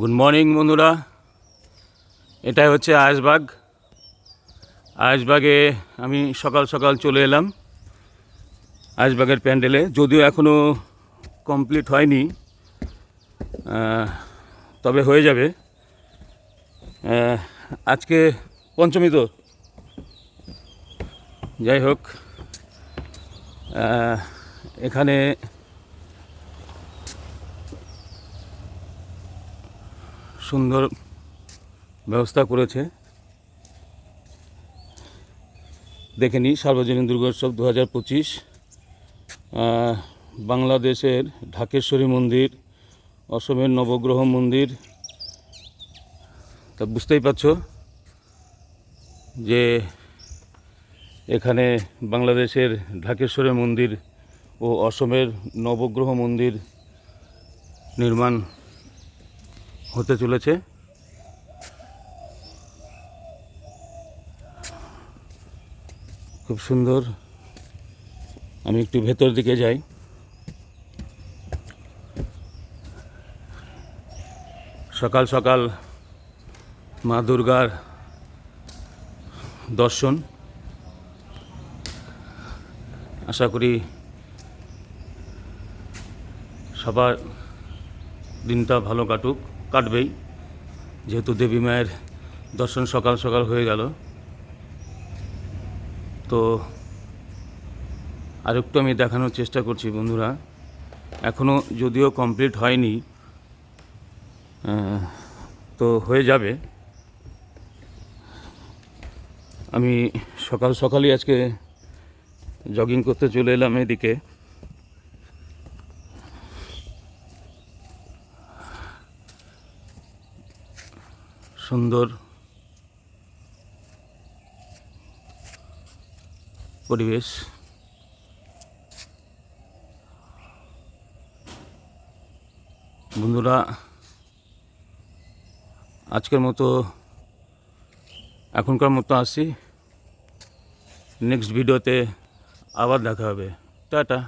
Good morning বন্ধুরা। এটাই হচ্ছে আয়েশবাগ আয়েশবাগে আমি সকাল সকাল চলে এলাম আয়েশবাগের প্যান্ডেলে। যদিও এখনও কমপ্লিট হয়নি তবে হয়ে যাবে। আজকে পঞ্চমী তো। যাই হোক এখানে সুন্দর ব্যবস্থা করেছে। দেখে নিই, সার্বজনীন দুর্গোৎসব দু হাজার পঁচিশ। বাংলাদেশের ঢাকেশ্বরী মন্দির, অসমের নবগ্রহ মন্দির। তা বুঝতেই পারছ যে এখানে বাংলাদেশের ঢাকেশ্বরী মন্দির ও অসমের নবগ্রহ মন্দির নির্মাণ হতে চলেছে। খুব সুন্দর। আমি একটু ভেতর দিকে যাই। সকাল সকাল মা দুর্গার দর্শন। আশা করি সবার দিনটা ভালো কাটুক। কাটবেই। যেহেতু দেবী মায়ের দর্শন সকাল সকাল হয়ে গেল। তো আরেকটু আমি দেখানোর চেষ্টা করছি বন্ধুরা। এখনও যদিও কমপ্লিট হয়নি তো হয়ে যাবে। আমি সকাল সকালই আজকে জগিং করতে চলে এলাম এদিকে। সুন্দর পরিবেশ। বন্ধুরা আজকের মতো এখনকার মতো আসি। নেক্সট ভিডিওতে আবার দেখা হবে। টাটা।